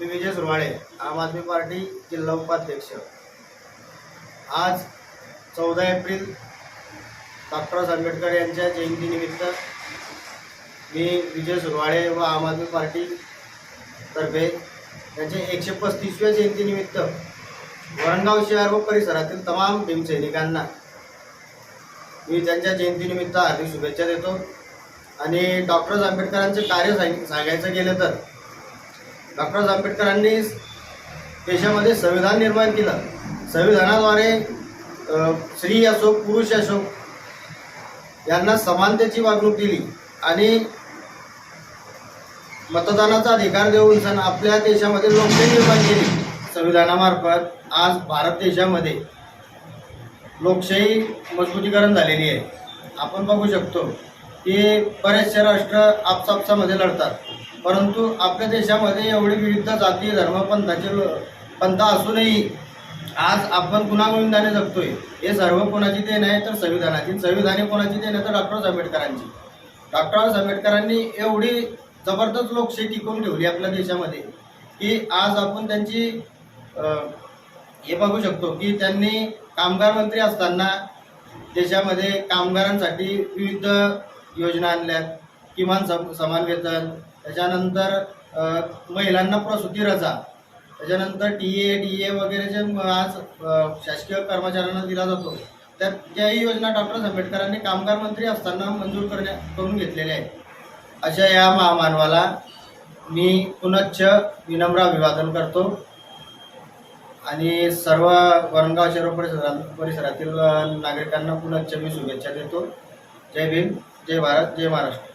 मी विजय सुरवाळे आम आदमी पार्टी जिल्हा उपाध्यक्ष. आज चौदा एप्रिल डॉक्टर आंबेडकर यांच्या जयंतीनिमित्त मी विजय सुरवाळे व आम आदमी पार्टी तर्फे त्यांच्या एकशे पस्तीसव्या जयंतीनिमित्त वरणगाव शहर व परिसरातील तमाम भीमसैनिकांना मी त्यांच्या जयंतीनिमित्त हार्दिक शुभेच्छा देतो. आणि डॉक्टर आंबेडकरांचे कार्य सांग सांगायचं गेलं तर डॉक्टर आंबेडकरांनी देशामध्ये संविधान निर्माण केलं. संविधानाद्वारे स्त्री असो पुरुष असो यांना समानतेची वागणूक दिली आणि मतदानाचा अधिकार देऊन सण आपल्या देशामध्ये लोकशाही निर्माण केली. संविधानामार्फत आज भारत देशामध्ये लोकशाही मजबूतीकरण झालेली आहे. आपण बघू शकतो की बरेचसे राष्ट्र आपसापसामध्ये लढतात. परंतु आपल्या देशामध्ये एवढे विविध जाती धर्मपंथाचे पंथाचे पंथ असूनही आज आपण गुणागोविंदाने जगतोय? हे सर्व कोणाची देण आहे तर संविधानाची. संविधाने कोणाची देण आहे तर डॉक्टर आंबेडकरांची. डॉक्टर आंबेडकरांनी एवढी जबरदस्त लोकशाही टिकवून ठेवली आपल्या देशामध्ये की आज आपण त्यांची हे बघू शकतो की त्यांनी कामगार मंत्री असताना देशामध्ये कामगारांसाठी विविध योजना आणल्यात. किमान सम समान वेतन त्याच्यानंतर महिलांना प्रसूती रजा त्याच्यानंतर टी ए डी ए वगैरे जे आज शासकीय कर्मचाऱ्यांना दिला जातो त्या त्याही योजना डॉक्टर आंबेडकरांनी कामगार मंत्री असताना मंजूर करण्या करून घेतलेल्या आहेत. अशा या महामानवाला मी पुनश्च विनम्र अभिवादन करतो. आणि सर्व वरणगाव शहर परिसरात परिसरातील नागरिकांना पुनच्छ मी शुभेच्छा देतो. जय भीम जय भारत जय महाराष्ट्र.